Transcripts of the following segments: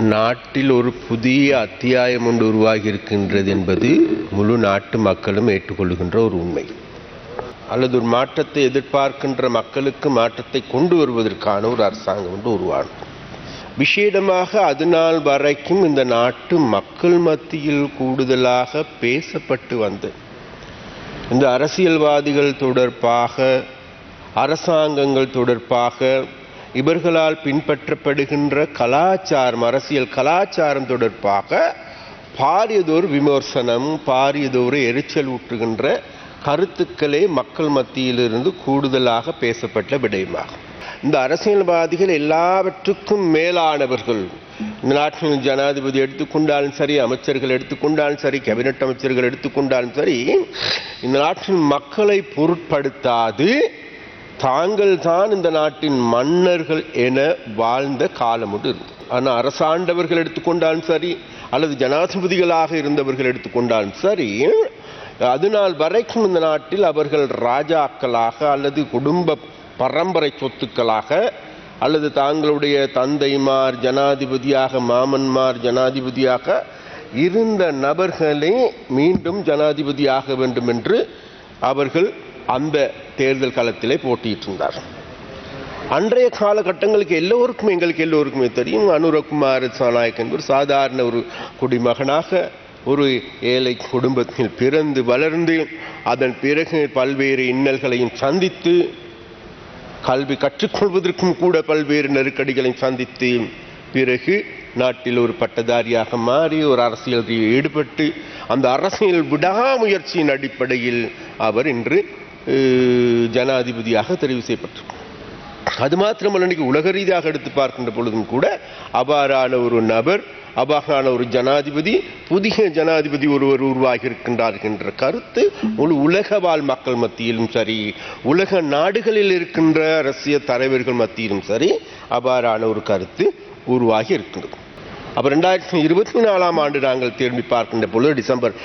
நாட்டில் ஒரு புதிய அத்தியாயம் ஒன்று உருவாகி இருக்கின்றது என்பது முழு நாட்டு மக்களும் ஏற்றுக்கொள்கின்ற ஒரு உண்மை. அல்லது ஒரு மாற்றத்தை எதிர்பார்க்கின்ற மக்களுக்கு மாற்றத்தை கொண்டு வருவதற்கான ஒரு அரசாங்கம் ஒன்று உருவாகும் விசேடமாக அது நாள் வரைக்கும் இந்த நாட்டு மக்கள் மத்தியில் கூடுதலாக பேசப்பட்டு வந்த இந்த அரசியல்வாதிகள் தொடர்பாக அரசாங்கங்கள் தொடர்பாக இவர்களால் பின்பற்றப்படுகின்ற கலாச்சாரம் அரசியல் கலாச்சாரம் தொடர்பாக பாரியதொரு விமர்சனம் பாரியதொரு எரிச்சல் ஊட்டுகின்ற கருத்துக்களே மக்கள் மத்தியிலிருந்து கூடுதலாக பேசப்பட்ட விடயமாகும். இந்த அரசியல்வாதிகள் எல்லாவற்றுக்கும் மேலானவர்கள். இந்த நாட்டின் ஜனாதிபதி எடுத்துக்கொண்டாலும் சரி அமைச்சர்கள் எடுத்துக்கொண்டாலும் சரி கேபினட் அமைச்சர்கள் எடுத்துக்கொண்டாலும் சரி இந்த நாட்டின் மக்களை பொருட்படுத்தாது தாங்கள் தான் இந்த நாட்டின் மன்னர்கள் என வாழ்ந்த காலம் ஒன்று இருந்தது. ஆனால் அரசாண்டவர்கள் எடுத்துக்கொண்டாலும் சரி அல்லது ஜனாதிபதிகளாக இருந்தவர்கள் எடுத்துக்கொண்டாலும் சரி அதனால் வரைக்கும் இந்த நாட்டில் அவர்கள் ராஜாக்களாக அல்லது குடும்ப பரம்பரை சொத்துக்களாக அல்லது தாங்களுடைய தந்தைமார் ஜனாதிபதியாக மாமன்மார் ஜனாதிபதியாக இருந்த நபர்களே மீண்டும் ஜனாதிபதியாக வேண்டும் என்று அவர்கள் அந்த தேர்தல் காலத்திலே போட்டியிட்டிருந்தார் அன்றைய காலகட்டங்களுக்கு எல்லோருக்கும் எங்களுக்கு எல்லோருக்குமே தெரியும் அனுரகுமார் சாநாயக் என்பவர் சாதாரண ஒரு குடிமகனாக ஒரு ஏழை குடும்பத்தில் பிறந்து வளர்ந்து அதன் பிறகு பல்வேறு இன்னல்களையும் சந்தித்து கல்வி கற்றுக்கொள்வதற்கும் கூட பல்வேறு நெருக்கடிகளை சந்தித்து பிறகு நாட்டில் ஒரு பட்டதாரியாக மாறி ஒரு அரசியலில் ஈடுபட்டு அந்த அரசியல் விடாமுயற்சியின் அடிப்படையில் அவர் இன்று ஜனாதிபதியாக தெரிவு செய்யப்பட்டிருக்கும் அது மாத்திரமல்ல இன்னைக்கு உலக ரீதியாக எடுத்து பார்க்கின்ற பொழுதும் கூட அபாரான ஒரு நபர் அவ்வாறான ஒரு ஜனாதிபதி புதிய ஜனாதிபதி ஒருவர் உருவாகி இருக்கின்றார் என்ற கருத்து முழு உலக வாழ் மக்கள் மத்தியிலும் சரி உலக நாடுகளில் இருக்கின்ற அரசியல் தலைவர்கள் மத்தியிலும் சரி அபாரான ஒரு கருத்து உருவாகி இருக்கின்றது. அப்போ ரெண்டாயிரத்தி இருபத்தி நாலாம் ஆண்டு நாங்கள் திரும்பி பார்க்கின்ற பொழுது டிசம்பர்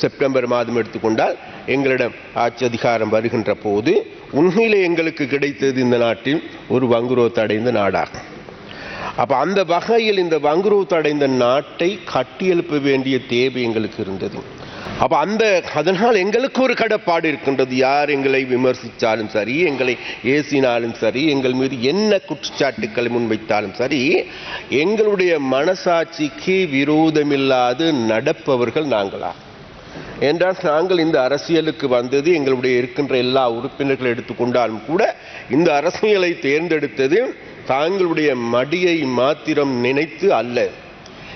செப்டம்பர் மாதம் எடுத்துக்கொண்டால் எங்களிடம் ஆட்சி அதிகாரம் வருகின்ற போது உண்மையிலே எங்களுக்கு கிடைத்தது இந்த நாட்டில் ஒரு வங்குரோத்து அடைந்த நாடாகும். அப்போ அந்த வகையில் இந்த வங்குரோத்து அடைந்த நாட்டை கட்டியெழுப்ப வேண்டிய தேவை எங்களுக்கு இருந்தது. அப்போ அந்த அதனால் எங்களுக்கு ஒரு கடப்பாடு இருக்கின்றது. யார் எங்களை விமர்சித்தாலும் சரி எங்களை ஏசினாலும் சரி எங்கள் மீது என்ன குற்றச்சாட்டுக்களை முன்வைத்தாலும் சரி எங்களுடைய மனசாட்சிக்கு விரோதமில்லாது நடப்பவர்கள் நாங்களா? என்றால் நாங்கள் இந்த அரசியலுக்கு வந்தது எங்களுடைய இருக்கின்ற எல்லா உறுப்பினர்களை எடுத்துக்கொண்டாலும் கூட இந்த அரசியலை தேர்ந்தெடுத்தது தாங்களுடைய மடியை மாத்திரம் நினைத்து அல்ல.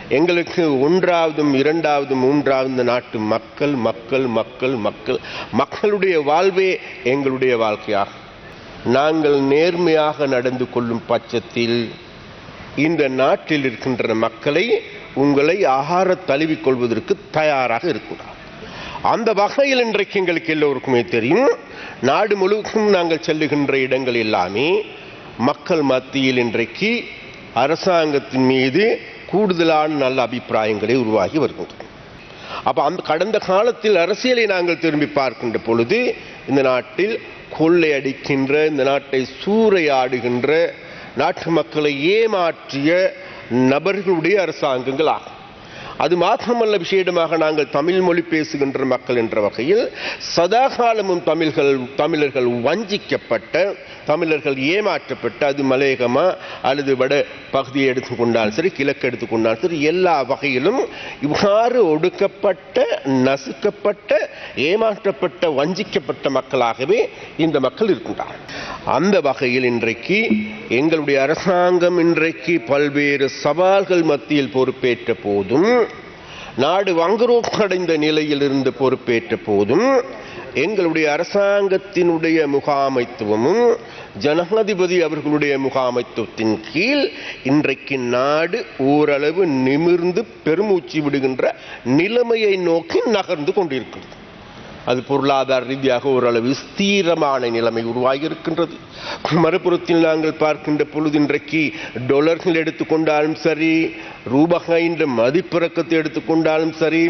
எங்களுக்கு ஒன்றாவதும் இரண்டாவது மூன்றாவது நாட்டு மக்கள் மக்கள் மக்கள் மக்கள் மக்களுடைய வாழ்வே எங்களுடைய வாழ்க்கையாகும். நாங்கள் நேர்மையாக நடந்து கொள்ளும் பட்சத்தில் இந்த நாட்டில் இருக்கின்ற மக்களை உங்களை ஆகார தழுவிக் கொள்வதற்கு தயாராக இருக்கிறார் அந்த வகையில் இன்றைக்கு எங்களுக்கு எல்லோருக்குமே தெரியும் நாடு முழுவதும் நாங்கள் செல்லுகின்ற இடங்கள் எல்லாமே மக்கள் மத்தியில் இன்றைக்கு அரசாங்கத்தின் மீது கூடுதலான நல்ல அபிப்பிராயங்களை உருவாகி வருகின்றன. அப்போ அந்த கடந்த காலத்தில் அரசியலை நாங்கள் திரும்பி பார்க்கின்ற பொழுது இந்த நாட்டில் கொள்ளையடிக்கின்ற இந்த நாட்டை சூறையாடுகின்ற நாட்டு மக்களை ஏமாற்றிய நபர்களுடைய அரசாங்கங்கள் ஆகும். அது மாத்திரமல்ல விஷயமாக நாங்கள் தமிழ் மொழி பேசுகின்ற மக்கள் என்ற வகையில் சதாகாலமும் தமிழ்கள் தமிழர்கள் வஞ்சிக்கப்பட்ட தமிழர்கள் ஏமாற்றப்பட்ட அது மலையகமா அல்லது வட பகுதியை எடுத்துக்கொண்டாலும் சரி கிழக்கு எடுத்துக்கொண்டாலும் சரி எல்லா வகையிலும் இவ்வாறு ஒடுக்கப்பட்ட நசுக்கப்பட்ட ஏமாற்றப்பட்ட வஞ்சிக்கப்பட்ட மக்களாகவே இந்த மக்கள் இருக்கின்றார் அந்த வகையில் இன்றைக்கு எங்களுடைய அரசாங்கம் இன்றைக்கு பல்வேறு சவால்கள் மத்தியில் பொறுப்பேற்ற போதும் நாடு வங்குரோப்படைந்த நிலையில் இருந்து பொறுப்பேற்ற போதும் எங்களுடைய அரசாங்கத்தினுடைய முகாமைத்துவமும் ஜனாதிபதி அவர்களுடைய முகாமைத்துவத்தின் கீழ் இன்றைக்கு நாடு ஓரளவு நிமிர்ந்து பெருமூச்சு விடுகின்ற நிலைமையை நோக்கி நகர்ந்து கொண்டிருக்கிறது. அது பொருளாதார ரீதியாக ஓரளவு ஸ்தீரமான நிலைமை உருவாகி இருக்கின்றது மறுபுறத்தில் நாங்கள் பார்க்கின்ற பொழுது இன்றைக்கு டொலர்கள் எடுத்துக்கொண்டாலும் சரி ரூபாயின் மதிப்பிறக்கத்தை எடுத்துக்கொண்டாலும் சரி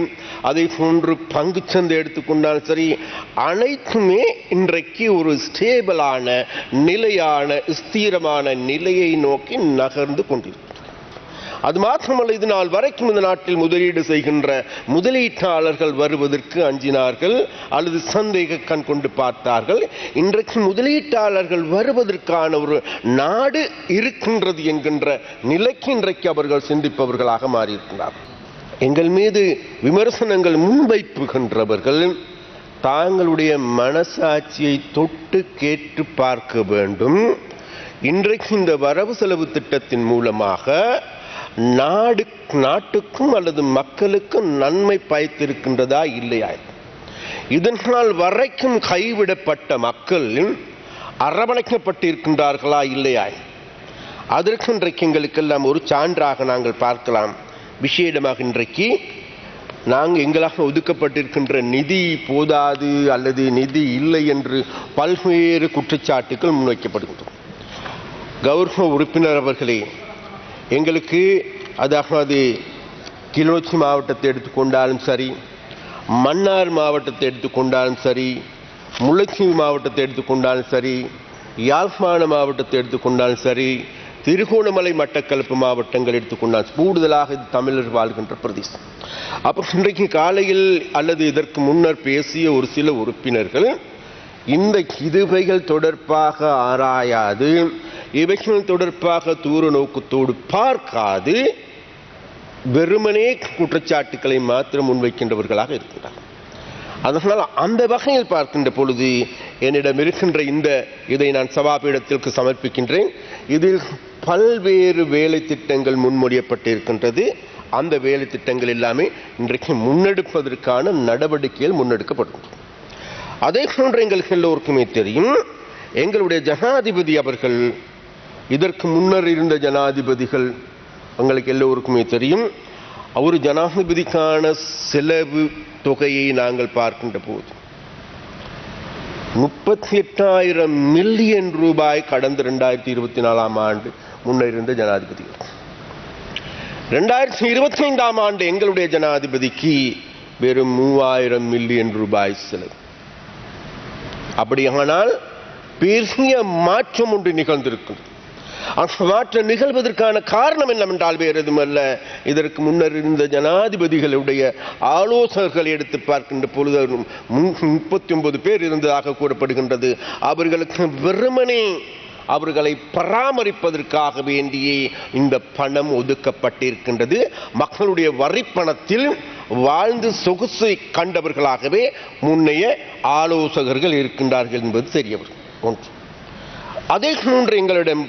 அதை போன்று பங்கு சந்தை எடுத்துக்கொண்டாலும் சரி அனைத்துமே இன்றைக்கு ஒரு ஸ்டேபிளான நிலையான ஸ்தீரமான நிலையை நோக்கி நகர்ந்து கொண்டிருக்கிறது. அது மாத்திரமல்ல இது நாள் வரைக்கும் இந்த நாட்டில் முதலீடு செய்கின்ற முதலீட்டாளர்கள் வருவதற்கு அஞ்சினார்கள் அல்லது சந்தேக கண் கொண்டு பார்த்தார்கள். இன்றைக்கு முதலீட்டாளர்கள் வருவதற்கான ஒரு நாடு இருக்கின்றது என்கின்ற நிலைக்கு இன்றைக்கு அவர்கள் சிந்திப்பவர்களாக மாறியிருக்கிறார்கள் எங்கள் மீது விமர்சனங்கள் முன்வைப்புகின்றவர்கள் தாங்களுடைய மனசாட்சியை தொட்டு கேட்டு பார்க்க வேண்டும். இன்றைக்கு இந்த வரவு செலவு திட்டத்தின் மூலமாக நாடு நாட்டுக்கும் அல்லது மக்களுக்கும் நன்மை பயத்திருக்கின்றதா இல்லையா? இதனால் வரைக்கும் கைவிடப்பட்ட மக்கள் அரவணைக்கப்பட்டிருக்கின்றார்களா இல்லையா? அதற்கு இன்றைக்கு எங்களுக்கெல்லாம் ஒரு சான்றாக நாங்கள் பார்க்கலாம். விஷயமாக இன்றைக்கு நாங்கள் எங்களாக ஒதுக்கப்பட்டிருக்கின்ற நிதி போதாது அல்லது நிதி இல்லை என்று பல்வேறு குற்றச்சாட்டுகள் முன்வைக்கப்படுகின்றன. கௌரவ உறுப்பினர் அவர்களே எங்களுக்கு அதாவது கிளிநொச்சி மாவட்டத்தை எடுத்துக்கொண்டாலும் சரி மன்னார் மாவட்டத்தை எடுத்துக்கொண்டாலும் சரி முல்லைத்தீவு மாவட்டத்தை எடுத்துக்கொண்டாலும் சரி யாழ்ப்பாண மாவட்டத்தை எடுத்துக்கொண்டாலும் சரி திருகோணமலை மட்டக்களப்பு மாவட்டங்கள் எடுத்துக்கொண்டால் கூடுதலாக இது தமிழர் வாழ்கின்ற பிரதேசம். அப்போ இன்றைக்கு காலையில் அல்லது இதற்கு முன்னர் பேசிய ஒரு சில உறுப்பினர்கள் இந்த கிதுவைகள் தொடர்பாக ஆராயாது இவைகள் தொடர்பாக தூர நோக்கத்தோடு பார்க்காது வெறுமனே குற்றச்சாட்டுக்களை மாத்திரம் முன்வைக்கின்றவர்களாக இருக்கின்றார் அதனால் அந்த வகையில் பார்க்கின்ற பொழுது என்னிடம் இருக்கின்ற இந்த இதை நான் சபாபீடத்திற்கு சமர்ப்பிக்கின்றேன் இதில் பல்வேறு வேலை திட்டங்கள் முன்மொழியப்பட்டிருக்கின்றது அந்த வேலை திட்டங்கள் எல்லாமே இன்றைக்கு முன்னெடுப்பதற்கான நடவடிக்கைகள் முன்னெடுக்கப்படும் அதே போன்று எங்களுக்கு எல்லோருக்குமே தெரியும் எங்களுடைய ஜனாதிபதி அவர்கள் இதற்கு முன்னர் இருந்த ஜனாதிபதிகள் எங்களுக்கு எல்லோருக்குமே தெரியும் அவர் ஜனாதிபதிக்கான செலவு தொகையை நாங்கள் பார்க்கின்ற போது முப்பத்தி எட்டாயிரம் மில்லியன் ரூபாய் கடந்த ரெண்டாயிரத்தி இருபத்தி நாலாம் ஆண்டு முன்னர் இருந்த ஜனாதிபதிகள். ரெண்டாயிரத்தி இருபத்தி ஐந்தாம் ஆண்டு எங்களுடைய ஜனாதிபதிக்கு வெறும் மூவாயிரம் மில்லியன் ரூபாய் செலவு. அப்படியானால் பெரிய மாற்றம் ஒன்று நிகழ்ந்திருக்கிறது. மாற்றம் நிகழ்வதற்கான காரணம் என்னவென்றால் வேறு எதுமல்ல இதற்கு முன்னர் இருந்த ஜனாதிபதிகளுடைய ஆலோசகர்கள் எடுத்து பார்க்கின்ற பொழுது முப்பத்தி ஒன்பது பேர் இருந்ததாக கூறப்படுகின்றது. அவர்களுக்கு வெறுமனே அவர்களை பராமரிப்பதற்காக வேண்டியே இந்த பணம் ஒதுக்கப்பட்டிருக்கின்றது. மக்களுடைய வரிப்பணத்தில் வாழ்ந்து சொகுசை கண்டவர்களாகவே முன்னைய ஆலோசகர்கள் இருக்கின்றார்கள் என்பது தெரியவர் ஒன்று. அதே நூன்று எங்களிடம்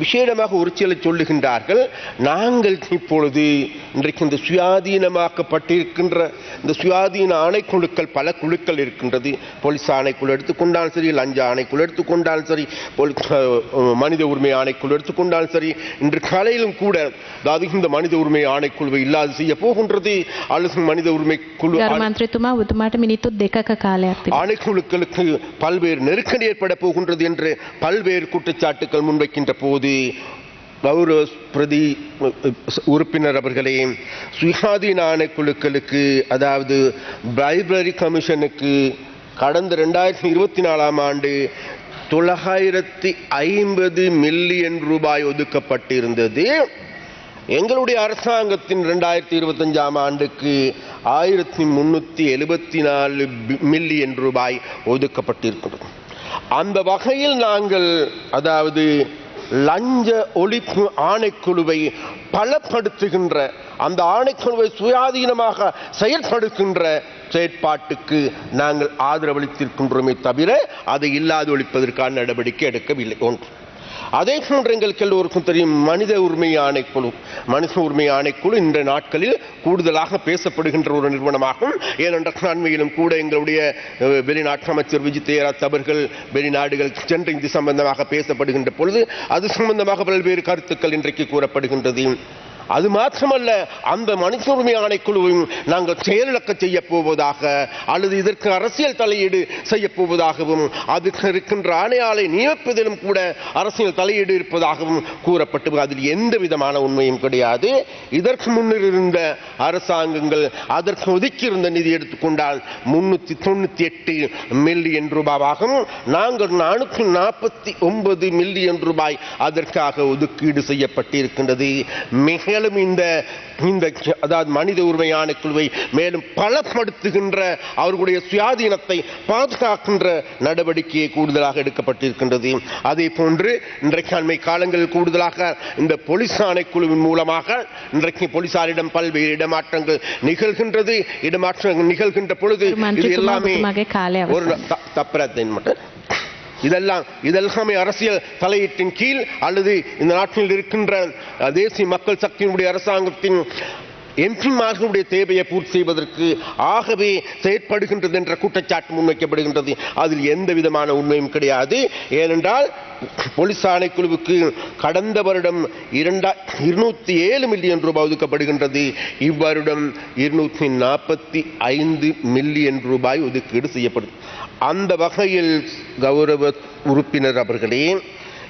விசேடமாக உறுச்சிகளை சொல்லுகின்றார்கள் நாங்கள் இப்பொழுது இன்றைக்கு இந்த சுயாதீனமாக்கப்பட்டிருக்கின்ற இந்த சுயாதீன ஆணைக்குழுக்கள் பல குழுக்கள் இருக்கின்றது. போலீஸ் ஆணைக்குழு எடுத்துக்கொண்டாலும் சரி லஞ்ச ஆணைக்குழு எடுத்துக்கொண்டாலும் சரி மனித உரிமை ஆணைக்குழு எடுத்துக்கொண்டாலும் சரி இன்று காலையிலும் கூட அதாவது இந்த மனித உரிமை ஆணைக்குழுவை இல்லாது செய்ய போகின்றது. அல்லது மனித உரிமை குழு ஆணைக்குழுக்களுக்கு பல்வேறு நெருக்கடி ஏற்பட போகின்றது என்று பல்வேறு குற்றச்சாட்டுகள் முன்வைக்கின்ற போது பௌரஸ் பிரதி உறுப்பினர் அவர்களே சுயாதீன ஆணைக்குழுக்களுக்கு அதாவது லைப்ரரி கமிஷனுக்கு கடந்த ரெண்டாயிரத்தி இருபத்தி நாலாம் ஆண்டு தொள்ளாயிரத்தி ஐம்பது மில்லியன் ரூபாய் ஒதுக்கப்பட்டிருந்தது. எங்களுடைய அரசாங்கத்தின் ரெண்டாயிரத்தி இருபத்தஞ்சாம் ஆண்டுக்கு ஆயிரத்தி முன்னூற்றி எழுபத்தி நாலு மில்லியன் ரூபாய் ஒதுக்கப்பட்டிருக்கிறது. அந்த வகையில் நாங்கள் அதாவது லஞ்ச ஒழிப்பு ஆணைக்குழுவை பலப்படுத்துகின்ற அந்த ஆணைக்குழுவை சுயாதீனமாக செயல்படுத்துகின்ற செயற்பாட்டுக்கு நாங்கள் ஆதரவளித்திருக்கின்றோமே தவிர அதை இல்லாது ஒழிப்பதற்கான நடவடிக்கை எடுக்கவில்லை. ஒன்று. அதே போன்று எங்களுக்கு எல்லோருக்கும் தெரியும் மனித உரிமை ஆணைக்குழு. மனித உரிமை ஆணைக்குழு இந்த நாட்களில் கூடுதலாக பேசப்படுகின்ற ஒரு நிறுவனமாகும். ஏனென்றால் அண்மையிலும் கூட எங்களுடைய வெளிநாட்டு அமைச்சர் விஜய் தேராத் அவர்கள் வெளிநாடுகள் சென்று இது சம்பந்தமாக பேசப்படுகின்ற பொழுது அது சம்பந்தமாக பல்வேறு கருத்துக்கள் இன்றைக்கு கூறப்படுகின்றது. அது மாத்திரமல்ல அந்த மனித உரிமை ஆணைக்குழுவையும் நாங்கள் செயலிழக்க செய்ய போவதாக அல்லது இதற்கு அரசியல் தலையீடு செய்ய போவதாகவும் அதுக்கு இருக்கின்ற ஆணையாளை நியமிப்பதிலும் கூட அரசியல் தலையீடு இருப்பதாகவும் கூறப்பட்டு அதில் எந்த விதமான உண்மையும் கிடையாது. இதற்கு முன்னர் இருந்த அரசாங்கங்கள் அதற்கு ஒதுக்கியிருந்த நிதி எடுத்துக்கொண்டால் முன்னூத்தி தொண்ணூத்தி எட்டு மில்லியன் ரூபாவாகும். நாங்கள் நானூற்றி நாற்பத்தி ஒன்பது மில்லியன் ரூபாய் அதற்காக ஒதுக்கீடு செய்யப்பட்டிருக்கின்றது. மிக மேலும் இந்த இந்த அதாவது மனித உரிமையான குழுவை மேலும் பலப்படுத்துகின்ற அவர்களுடைய சுயாதீனத்தை பாதுகாக்கின்ற நடவடிக்கையை கூடுதலாக எடுக்கப்பட்டிருக்கின்றது. அதே போன்று இன்றைக்காண்மை காலங்களில் கூடுதலாக இந்த போலீஸ் ஆணைக்குழுவின் மூலமாக இன்றைக்கு போலீசாரிடம் பல்வேறு இடமாற்றங்கள் நிகழ்கின்றது. இடமாற்றங்கள் நிகழ்கின்ற பொழுது இது எல்லாமே ஒரு தப்பரத்தின் மட்டும் இதெல்லாம் இதெல்லாமே அரசியல் தலையீட்டின் கீழ் அல்லது இந்த நாட்டில் இருக்கின்ற தேசிய மக்கள் சக்தியினுடைய அரசாங்கத்தின் எம்பிமார்களுடைய தேவையை பூர்த்தி செய்வதற்கு ஆகவே செயற்படுகின்றது என்ற குற்றச்சாட்டு முன்வைக்கப்படுகின்றது. அதில் எந்த விதமான உண்மையும் கிடையாது. ஏனென்றால் போலீஸ் ஆணைக்குழுவுக்கு கடந்த வருடம் இரண்டா இருநூத்தி ஏழு மில்லியன் ரூபாய் ஒதுக்கப்படுகின்றது. இவ்வருடம் இருநூற்றி நாற்பத்தி ஐந்து மில்லியன் ரூபாய் ஒதுக்கீடு செய்யப்படும் அந்த வகையில் கௌரவ உறுப்பினர் அவர்களே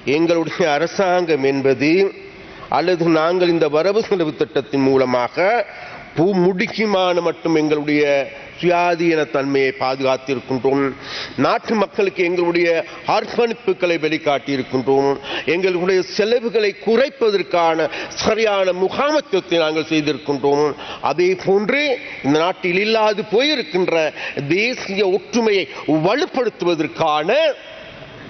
எங்களுடைய அரசாங்கம் என்பது அல்லது நாங்கள் இந்த வரவு செலவு திட்டத்தின் மூலமாக பூ முடிக்குமான மட்டும் எங்களுடைய சுயாதீன தன்மையை பாதுகாத்திருக்கின்றோம். நாட்டு மக்களுக்கு எங்களுடைய அர்ப்பணிப்புகளை வெளிக்காட்டியிருக்கின்றோம். எங்களுடைய செலவுகளை குறைப்பதற்கான சரியான முகாமத்துவத்தை நாங்கள் செய்திருக்கின்றோம். அதே போன்று இந்த நாட்டில் இல்லாது போயிருக்கின்ற தேசிய ஒற்றுமையை வலுப்படுத்துவதற்கான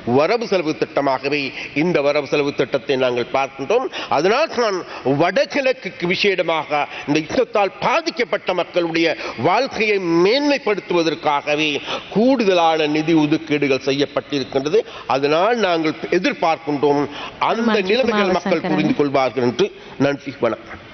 வரவு செலவு திட்டமாகவே இந்த வரவு செலவு திட்டத்தை நாங்கள் பார்க்கின்றோம். அதனால் நான் வடகிழக்கு விஷயமாக இந்த யுத்தத்தால் பாதிக்கப்பட்ட மக்களுடைய வாழ்க்கையை மேன்மைப்படுத்துவதற்காகவே கூடுதலான நிதி ஒதுக்கீடுகள் செய்யப்பட்டிருக்கின்றது. அதனால் நாங்கள் எதிர்பார்க்கின்றோம். அந்த நிலைமைகள் மக்கள். புரிந்து கொள்வார்கள் என்று நன்றி வணக்கம்.